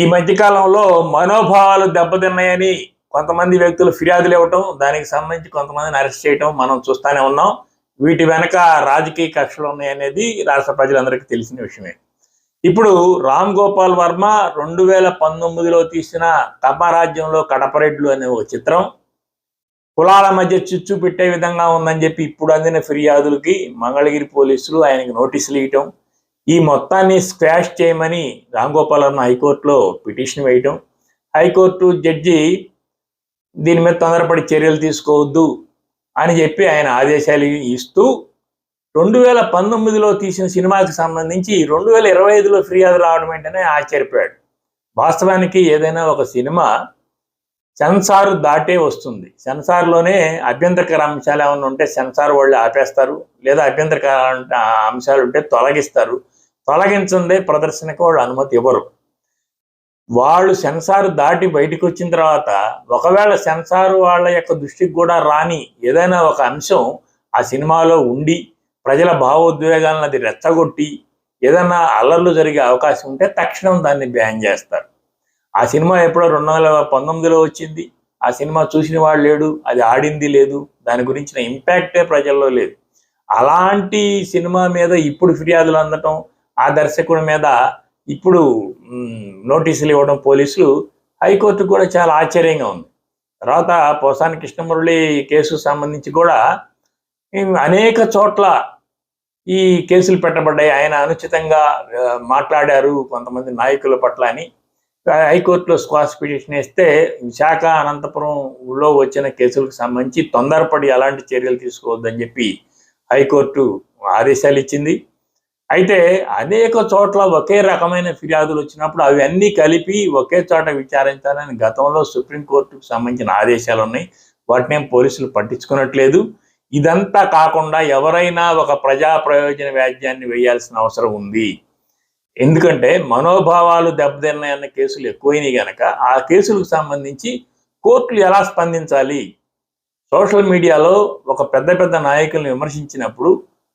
ఈ మధ్యకాలంలో మనోభావాలు దెబ్బతిన్నాయని కొంతమంది వ్యక్తులు ఫిర్యాదులు ఇవ్వటం దానికి సంబంధించి కొంతమందిని అరెస్ట్ చేయటం మనం చూస్తూనే ఉన్నాం. వీటి వెనక రాజకీయ కక్షలు ఉన్నాయనేది రాష్ట్ర ప్రజలందరికీ తెలిసిన విషయమే. ఇప్పుడు రామ్ గోపాల్ వర్మ రెండు వేల పంతొమ్మిదిలో తీసిన తమరాజ్యంలో కడపరెడ్లు అనే ఒక చిత్రం కులాల మధ్య చిచ్చు పెట్టే విధంగా ఉందని చెప్పి ఇప్పుడు అందిన ఫిర్యాదులకి మంగళగిరి పోలీసులు ఆయనకి నోటీసులు ఇవ్వటం ఈ మొత్తాన్ని స్క్వాష్ చేయమని రామ్ వర్మ హైకోర్టులో పిటిషన్ వేయటం. హైకోర్టు జడ్జి దీని మీద తొందరపడి చర్యలు తీసుకోవద్దు అని చెప్పి ఆయన ఆదేశాలు ఇస్తూ రెండు వేల పంతొమ్మిదిలో తీసిన సినిమాకి సంబంధించి రెండు వేల ఇరవై ఐదులో ఫిర్యాదు రావడం ఏంటనే ఆశ్చర్యపోయాడు. వాస్తవానికి ఏదైనా ఒక సినిమా సెన్సార్ దాటే వస్తుంది. సెన్సార్లోనే అభ్యంతరకర అంశాలు ఏమైనా ఉంటే సెన్సార్ వాళ్ళు ఆపేస్తారు. లేదా అభ్యంతరకర అంశాలు ఉంటే తొలగిస్తారు. తొలగించందే ప్రదర్శనకు వాళ్ళు అనుమతి ఇవ్వరు. వాళ్ళు సెన్సార్ దాటి బయటకు వచ్చిన తర్వాత ఒకవేళ సెన్సార్ వాళ్ళ యొక్క దృష్టికి కూడా రాని ఏదైనా ఒక అంశం ఆ సినిమాలో ఉండి ప్రజల భావోద్వేగాలను అది రెచ్చగొట్టి ఏదైనా అల్లర్లు జరిగే అవకాశం ఉంటే తక్షణం దాన్ని బ్యాన్ చేస్తారు. ఆ సినిమా ఎప్పుడో రెండు వేల పంతొమ్మిదిలో వచ్చింది. ఆ సినిమా చూసిన వాడు లేడు అది ఆడింది లేదు దాని గురించిన ఇంపాక్టే ప్రజల్లో లేదు. అలాంటి సినిమా మీద ఇప్పుడు ఫిర్యాదులు అందటం ఆ దర్శకుడి మీద ఇప్పుడు నోటీసులు ఇవ్వడం పోలీసులు హైకోర్టు కూడా చాలా ఆశ్చర్యంగా ఉంది. తర్వాత పోసాని కృష్ణమురళి కేసు సంబంధించి కూడా అనేక చోట్ల ఈ కేసులు పెట్టబడ్డాయి. ఆయన అనుచితంగా మాట్లాడారు కొంతమంది నాయకుల పట్ల అని. హైకోర్టులో స్క్వాష్ పిటిషన్ వేస్తే విశాఖ అనంతపురంలో వచ్చిన కేసులకు సంబంధించి తొందరపడి అలాంటి చర్యలు తీసుకోవద్దని చెప్పి హైకోర్టు ఆదేశాలు ఇచ్చింది. అయితే అనేక చోట్ల ఒకే రకమైన ఫిర్యాదులు వచ్చినప్పుడు అవన్నీ కలిపి ఒకే చోట విచారించాలని గతంలో సుప్రీంకోర్టుకు సంబంధించిన ఆదేశాలు ఉన్నాయి. వాటినేం పోలీసులు పట్టించుకున్నట్లేదు ఇదంతా కాకుండా ఎవరైనా ఒక ప్రజా ప్రయోజన వ్యాజ్యాన్ని వేయాల్సిన అవసరం ఉంది. ఎందుకంటే మనోభావాలు దెబ్బతిన్నాయన్న కేసులు ఎక్కువైనాయి గనక ఆ కేసులకు సంబంధించి కోర్టులు ఎలా స్పందించాలి? సోషల్ మీడియాలో ఒక పెద్ద పెద్ద నాయకులను విమర్శించినప్పుడు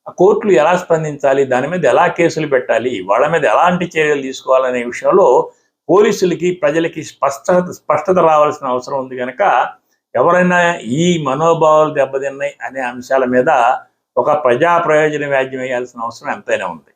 కోర్టులు ఎలా స్పందించాలి? దాని మీద ఎలా కేసులు పెట్టాలి? వాళ్ళ మీద ఎలాంటి చర్యలు తీసుకోవాలనే విషయంలో పోలీసులకి ప్రజలకి స్పష్ట స్పష్టత రావాల్సిన అవసరం ఉంది కనుక ఎవరైనా ఈ మనోభావాలు దెబ్బతిన్నాయి అనే అంశాల మీద ఒక ప్రజా ప్రయోజన వ్యాజ్యం వేయాల్సిన అవసరం ఎంతైనా ఉంది.